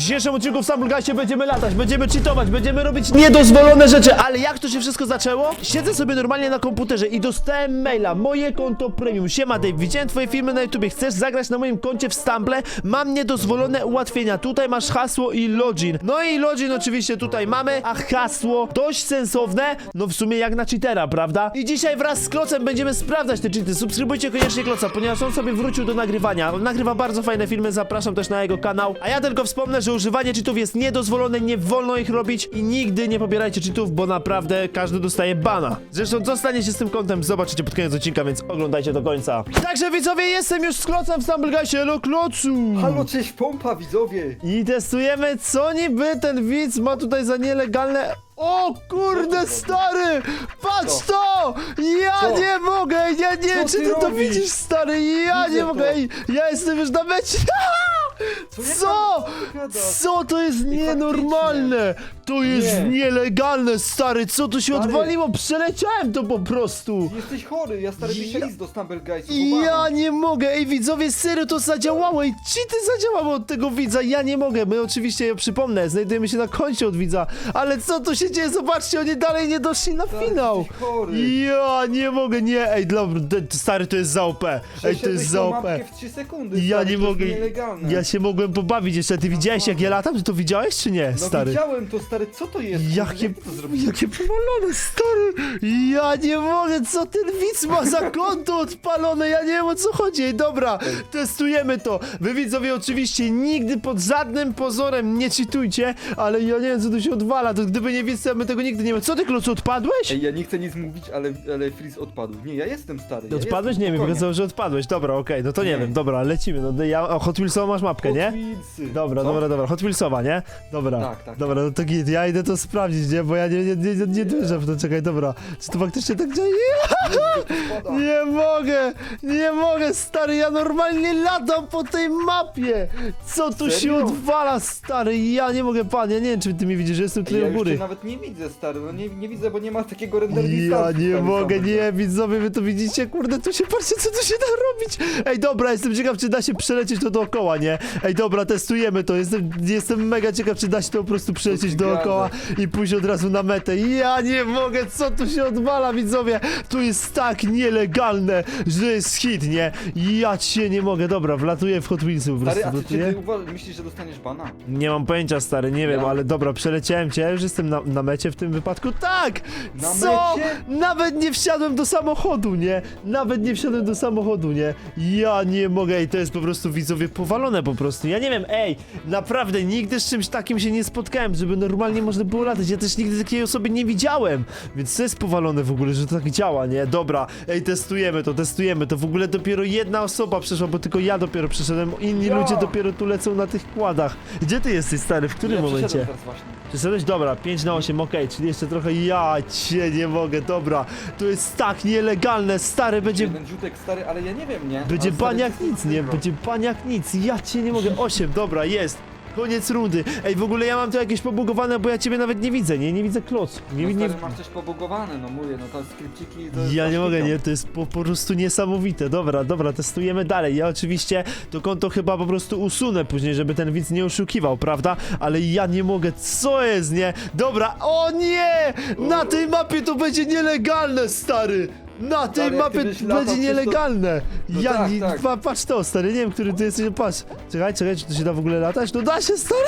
dzisiejszym odcinku w Stumbleguście będziemy latać, będziemy cheatować, będziemy robić niedozwolone rzeczy, ale jak to się wszystko zaczęło? Siedzę sobie normalnie na komputerze i dostałem maila, moje konto premium. Siema Dave, widziałem twoje filmy na YouTubie, chcesz zagrać na moim koncie w Stumble? Mam niedozwolone ułatwienia, tutaj masz hasło i login. No i login oczywiście tutaj mamy, a hasło dość sensowne, no w sumie jak na cheatera, prawda? I dzisiaj wraz z Klocem będziemy sprawdzać te cheaty. Subskrybujcie koniecznie Kloca, ponieważ on sobie wrócił do nagrywania. On nagrywa bardzo fajne filmy, zapraszam też na jego kanał. A ja tylko wspomnę, że używanie cheatów jest niedozwolone, nie wolno ich robić i nigdy nie pobierajcie cheatów, bo naprawdę każdy dostaje bana. Zresztą co stanie się z tym kontem, zobaczycie pod koniec odcinka, więc oglądajcie do końca. Także widzowie, jestem już z Klocem w Stumbleguście, hello Klocu! Halo, cześć pompa, widzowie! I testujemy, co niby ten widz ma tutaj za nielegalne... O kurde, stary! Patrz to! Ja Co? nie mogę! Ja nie wiem, Co czy ty ty to robisz? widzisz, stary! Ja Widzę nie to. mogę! Ej, ja jestem już na mecie! Co? Co to jest nienormalne? To jest Nie. nielegalne, stary! Co tu się Stary. odwaliło? Przeleciałem to po prostu! Jesteś chory, ja stary Ja- ja... list do Stumble Guysów. Ja nie mogę, ej widzowie, serio to zadziałało i cheaty zadziałały od tego widza, ja nie mogę, my oczywiście, ja przypomnę, znajdujemy się na końcu od widza, ale co tu się dzieje, zobaczcie, oni dalej nie doszli na finał. Jesteś chory. Ja nie mogę, nie, ej, dobra, stary, to jest za OP, ej, to jest za tą OP. mapkę w 3 sekundy, Ja stary, nie to jest mogę, nielegalne. ja się mogłem pobawić jeszcze, ty widziałeś jak ja latam, ty to widziałeś czy nie, No stary? widziałem to, stary, co to jest? Jakie, jak to jakie powalone, stary! Ja nie mogę, co ten widz ma za konto odpalone, ja nie wiem o co chodzi. Ej, dobra, testujemy to. Wy widzowie oczywiście nigdy pod żadnym pozorem nie cheatujcie, ale ja nie wiem co tu się odwala, to gdyby nie widz, to ja bym tego nigdy nie wiem. Co ty, Klocu, odpadłeś? Ej, ja nie chcę nic mówić, ale, ale Freeze odpadł. Nie, ja jestem stary. Ja Odpadłeś? Nie wiem, pokazało, że odpadłeś. Dobra, okej, no to nie, Nie. wiem, dobra, lecimy. No, ja, o, Hot Wheelsową masz mapkę, nie? Dobra, dobra, dobra, Hot Wheelsowa, nie? Dobra, Tak, tak. dobra, no to git, ja idę to sprawdzić, nie? Bo ja nie, nie, nie, nie, nie wierzę w to, czekaj, dobra. Czy to faktycznie tak dzieje? Nie mogę, nie mogę, stary, ja normalnie latam po tej mapie. Co tu się Serio? odwala, stary? Ja nie mogę, pan, ja nie wiem, czy ty mnie widzisz, że jestem tutaj ja u już góry. cię nawet nie widzę, stary, no nie, nie widzę, bo nie ma takiego render Ja nie mogę, nie, widzowie, wy to widzicie, kurde, tu się, patrzcie, co tu się da robić. Ej, dobra, jestem ciekaw, czy da się przelecieć to dookoła, nie? Ej, dobra, testujemy to, jestem, jestem mega ciekaw, czy da się to po prostu przelecieć ty dookoła i pójść od razu na metę. Ja nie mogę, co tu się odwala, widzowie? Tu jest tak nielegalne, że jest hit, nie? Ja cię nie mogę, dobra, wlatuję w Hot prostu, Stary, a ty, czy ty uwa- myślisz, że dostaniesz bana? Nie mam pojęcia, stary, nie wiem, Ja. ale dobra, przeleciałem cię, już jestem na, na mecie w tym wypadku. Tak! Na Co? mecie? Nawet nie wsiadłem do samochodu, nie? Nawet nie wsiadłem do samochodu, nie? Ja nie mogę, ej, to jest po prostu widzowie powalone po prostu. Ja nie wiem, ej, naprawdę nigdy z czymś takim się nie spotkałem, żeby normalnie można było latać. Ja też nigdy takiej osoby nie widziałem, więc to jest powalone w ogóle, że to tak działa, nie? Dobra, ej, testujemy to, testujemy to. W ogóle dopiero jedna osoba przeszła, bo tylko ja dopiero przeszedłem, inni Ja. ludzie dopiero tu lecą na tych kładach. Gdzie ty jesteś, stary? W którym ja momencie? przeszedłem teraz właśnie. Przeszedłeś? Dobra, 5 na 8, okej, czyli jeszcze trochę ja cię nie mogę, dobra. To jest tak nielegalne, stary, będzie... Jeden dziutek stary, ale ja nie wiem, nie? Będzie Ale, stary, baniak to jest nic, nie? Będzie baniak nic, ja cię nie mogę. 8, dobra, jest. Koniec rundy. Ej, w ogóle ja mam tu jakieś pobugowane, bo ja ciebie nawet nie widzę, nie? Nie widzę kloc. Nie, No nie... stary, masz coś pobugowane, no mówię, no tam skrypciki to Ja nie mogę, nie? To jest po, po prostu niesamowite. Dobra, dobra, testujemy dalej. Ja oczywiście to konto chyba po prostu usunę później, żeby ten widz nie oszukiwał, prawda? Ale ja nie mogę. Co jest, nie? Dobra, o nie! Na tej mapie to będzie nielegalne, stary! Na tej Stary, jak mapie ty byś to latał, będzie to- nielegalne! No ja tak, nie, tak. Pa, patrz to, stary, nie wiem, który ty jesteś, patrz. Czekaj, czekaj, czy to się da w ogóle latać? No da się, stary!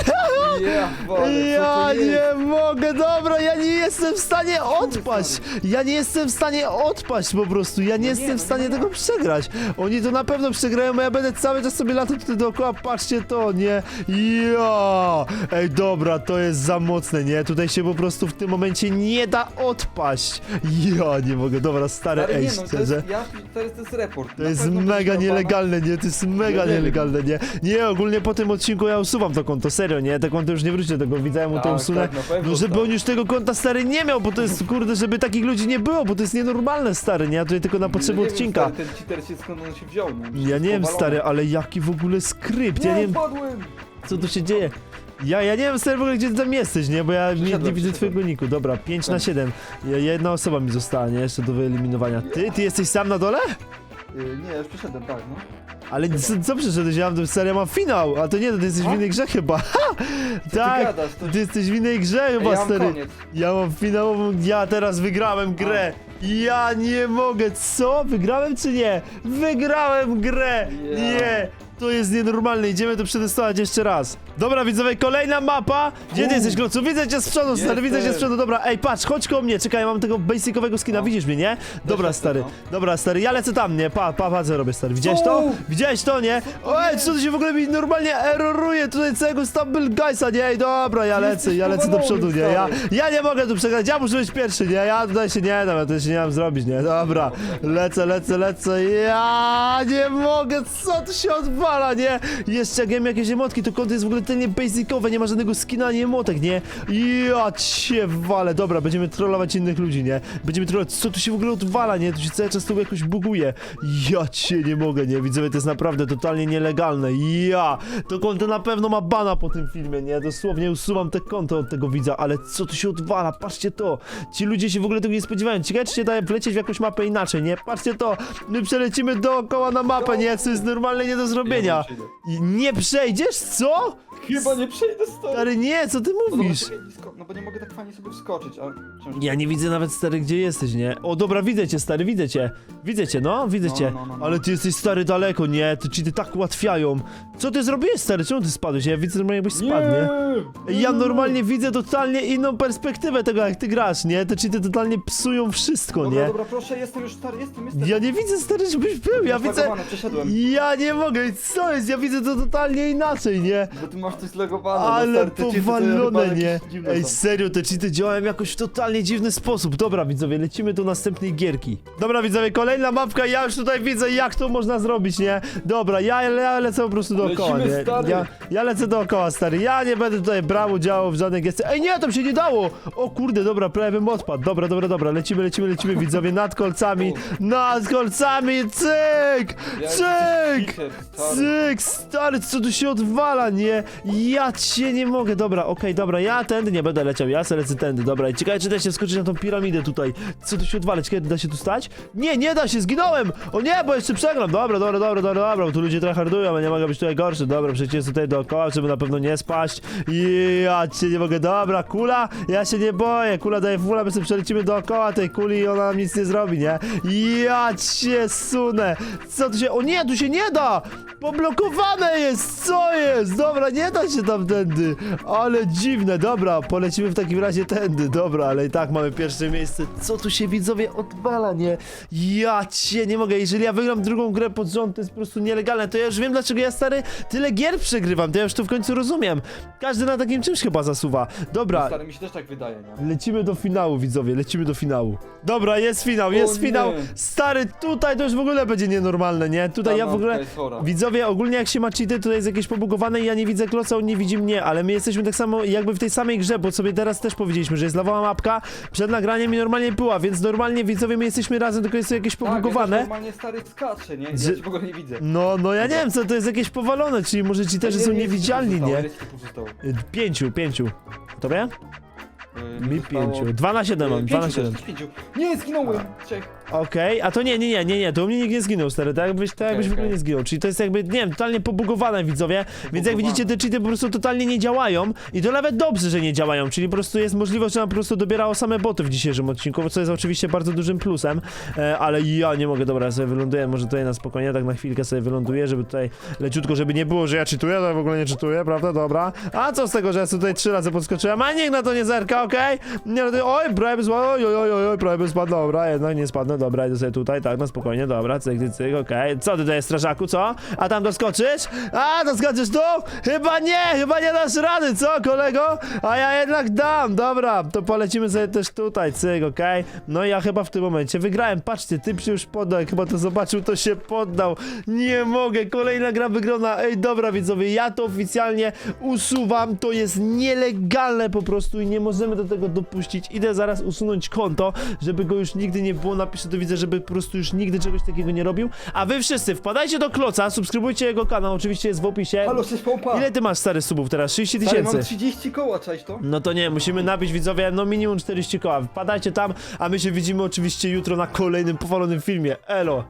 Ja, wolę, co Ja to jest? nie mogę, dobra, ja nie jestem w stanie odpaść. Ja nie jestem w stanie odpaść po prostu. Ja nie nie, jestem w no stanie nie. tego przegrać. Oni to na pewno przegrają, a ja będę cały czas sobie latał tutaj dookoła. Patrzcie to, nie? Ja! Ej, dobra, to jest za mocne, nie? Tutaj się po prostu w tym momencie nie da odpaść. Ja nie mogę, dobra, stary, Ej, nie, no, to szczerze. jest, ja, to jest, to jest report. To Na jest pewno mega nielegalne, nie? To jest mega nie wiem. nielegalne, nie? Nie, ogólnie po tym odcinku ja usuwam to konto, serio, nie? Konto już nie wróci do tego, widza, ja mu to Tak, usunę. tak, na pewno, No żeby tak. on już tego konta stary nie miał, bo to jest, kurde, żeby takich ludzi nie było, bo to jest nienormalne, stary, nie? Ja tutaj tylko na bana. potrzeby Nie wiem, odcinka. Stary, ten cheater się skąd on się wziął, no, Ja nie wiem, powalony. stary, ale jaki w ogóle skrypt, ja nie wiem, co tu się dzieje. Ja, ja nie wiem, stary, w ogóle gdzie ty tam jesteś, nie? Bo ja nie, nie widzę przyszedłem. twojego niku. Dobra, 5 na Tak. 7. Ja, jedna osoba mi została, nie? Jeszcze do wyeliminowania. Ty, ty jesteś sam na dole? Y, nie, już przeszedłem, tak, no. Ale co, co przyszedłeś? Ja mam seria mam finał, a to nie, to ty jesteś w innej grze chyba. ty tak, gadasz? To- ty jesteś w innej grze chyba, ja mam stary. koniec. Ja mam finałową, ja teraz wygrałem grę. Ja nie mogę, co? Wygrałem czy nie? Wygrałem grę! Ja. Nie! To jest nienormalne, idziemy to przetestować jeszcze raz. Dobra, widzowie, kolejna mapa. Gdzie ty jesteś, Klocu? Widzę cię z przodu, stary, widzę cię z przodu. Dobra, ej, patrz, chodź koło mnie, czekaj, ja mam tego basicowego skina, No. widzisz mnie, nie? Dobra, jestem, stary, no. dobra, stary, ja lecę tam, nie? Pa, pa, pa, co robię, stary, widziałeś to? Widziałeś to, nie? Ej, co to się w ogóle mi normalnie erroruje tutaj całego Stumble Guysa, nie? Ej, dobra, ja lecę, ja lecę do przodu, nie? Ja, ja nie mogę tu przegrać, ja muszę być pierwszy, nie? Ja tutaj się nie dam, ja to się nie mam zrobić, nie? Dobra, lecę, lecę, lecę, ja nie mogę, co tu się odwala, nie? Jeszcze jak jakieś emotki, to konto jest w ogóle tylnie basicowe, nie ma żadnego skina ani emotek, nie? Ja cię walę, dobra, będziemy trollować innych ludzi, nie? Będziemy trollować, co tu się w ogóle odwala, nie? Tu się cały czas to jakoś buguje. Ja cię nie mogę, nie? Widzowie, to jest naprawdę totalnie nielegalne. Ja! To konto na pewno ma bana po tym filmie, nie? Dosłownie usuwam te konto od tego widza, ale co tu się odwala? Patrzcie to! Ci ludzie się w ogóle tego nie spodziewają. Ciekawe, czy się daje wlecieć w jakąś mapę inaczej, nie? Patrzcie to! My przelecimy dookoła na mapę, nie? Co jest normalnie nie do zrobienia. I nie przejdziesz? Co? Chyba nie przejdę stąd. Stary, nie, co ty No, mówisz? dobra, czekaj, nisko- No bo nie mogę tak fajnie sobie wskoczyć, a... Ja nie widzę nawet stary, gdzie jesteś, nie? O, dobra, widzę cię, stary, widzę cię. Widzę cię, no, widzę No, cię. no, no, no. Ale ty jesteś stary daleko, nie? Ty ci ty tak ułatwiają. Co ty zrobiłeś, stary? Czemu ty spadłeś? Ja widzę normalnie, jakbyś spadł, nie? Ja normalnie widzę totalnie inną perspektywę tego, jak ty grasz, nie? Te cheaty totalnie psują wszystko, Dobra, nie? dobra, proszę, jestem już stary, jestem, jestem. Ja nie widzę, stary, żebyś był, ja widzę... Przeszedłem. Ja nie mogę, co jest? Ja widzę to totalnie inaczej, nie? Bo ty masz coś zlegowane. no Ale powalone, nie? Ej, serio, te cheaty działają jakoś w totalnie dziwny sposób. Dobra, widzowie, lecimy do następnej gierki. Dobra, widzowie, kolejna mapka, ja już tutaj widzę, jak to można zrobić, nie? Dobra, ja, ja lecę po prostu dookoła, Lecimy, nie? stary. Ja, ja lecę dookoła, stary, ja nie będę tutaj brał udziału w żadnej gierce. Ej, nie, tam się nie dało! O kurde, dobra, prawie bym odpadł. Dobra, dobra, dobra, lecimy, lecimy, lecimy, widzowie, nad kolcami, nad kolcami, cyk! Cyk! Cyk, stary, co tu się odwala, nie? Ja cię nie mogę, dobra, okej, dobra, ja tędy nie będę leciał, ja se lecę tędy, dobra, i ciekawe, czy da się wskoczyć na tą piramidę tutaj, co tu się odwala, ciekawe, da się tu stać? Nie, nie da się, zginąłem! O nie, bo jeszcze przegram, dobra, dobra, dobra, dobra, dobra, bo tu ludzie tryhardują, a nie mogę być tutaj gorszy, dobra, przecież jest tutaj dookoła, żeby na pewno nie spaść, ja cię nie mogę, dobra, kula, ja się nie boję, kula daje fula, my sobie przelecimy dookoła tej kuli i ona nam nic nie zrobi, nie? Ja cię sunę, co tu się, o nie, tu się nie da! Poblokowane jest! Co jest? Dobra, nie da się tamtędy. Ale dziwne, dobra, polecimy w takim razie tędy. Dobra, ale i tak mamy pierwsze miejsce. Co tu się widzowie odwala, nie? Ja cię nie mogę. Jeżeli ja wygram drugą grę pod rząd, to jest po prostu nielegalne. To ja już wiem, dlaczego ja stary tyle gier przegrywam. To ja już to w końcu rozumiem. Każdy na takim czymś chyba zasuwa. Dobra, Stary, mi się też tak wydaje, nie? Lecimy do finału, widzowie, lecimy do finału. Dobra, jest finał, jest nie. finał. Stary, tutaj to już w ogóle będzie nienormalne, nie? Tutaj Ta ja w mapka ogóle... jest chora. Widzowie, ogólnie jak się ma cheaty, tutaj jest jakieś pobugowane i ja nie widzę kloca, on nie widzi mnie, ale my jesteśmy tak samo jakby w tej samej grze, bo sobie teraz też powiedzieliśmy, że jest lawała mapka przed nagraniem i normalnie była, więc normalnie widzowie my jesteśmy razem, tylko jest to jakieś Tak, ja też pobugowane. normalnie stary skacze, nie? Ja Że- cię w ogóle nie widzę. No, no ja nie wiem co, to jest jakieś powalone, czyli może cheaterzy Ej, są nie, nie, niewidzialni, nie? ci? Y, Pięciu, pięciu. Tobie? Yy, Mi pięciu. Dwa na siedem mam, dwa na siedem. też, pięciu. Nie, zginąłem! Okej, a to nie, nie, nie, nie, nie, to u mnie nikt nie zginął, stary, tak jakbyś, tak jakbyś w ogóle okej. nie zginął, czyli to jest jakby, nie wiem, totalnie pobugowane, widzowie, więc jak Pobugowane. widzicie, te cheaty po prostu totalnie nie działają i to nawet dobrze, że nie działają, czyli po prostu jest możliwość, że nam po prostu dobierało same boty w dzisiejszym odcinku, co jest oczywiście bardzo dużym plusem, e, ale ja nie mogę, dobra, ja sobie wyląduję, może tutaj na spokojnie, tak na chwilkę sobie wyląduję, żeby tutaj leciutko, żeby nie było, że ja czytuję, to ja w ogóle nie czytuję, prawda, dobra, a co z tego, że ja sobie tutaj trzy razy podskoczyłem, a nikt na to nie zerka, okej, nie, no to, oj, prawie spadł, oj, oj, oj, oj, prawie spadł, dobra, jednak nie spadnę, dobra, idę sobie tutaj, tak, na spokojnie, dobra, cyk, cyk, cyk, okej, co ty tutaj, strażaku, co? A tam doskoczysz? A, doskoczysz tu? Chyba nie, chyba nie dasz rady, co, kolego? A ja jednak dam, dobra, to polecimy sobie też tutaj, cyk, okej, no i ja chyba w tym momencie wygrałem, patrzcie, typ się już poddał, jak chyba to zobaczył, to się poddał, nie mogę, kolejna gra wygrana, ej, dobra, widzowie, ja to oficjalnie usuwam, to jest nielegalne po prostu i nie możemy do tego dopuścić, idę zaraz usunąć konto, żeby go już nigdy nie było, napiszę to widzę, żeby po prostu już nigdy czegoś takiego nie robił, a wy wszyscy wpadajcie do Kloca, subskrybujcie jego kanał, oczywiście jest w opisie. Halo, cześć pompa! Ile ty masz stary subów teraz? 30 Stary, mam tysięcy. 30 koła, cześć to? No to nie, musimy nabić widzowie, no minimum 40 koła. Wpadajcie tam, a my się widzimy oczywiście jutro na kolejnym powalonym filmie. Elo!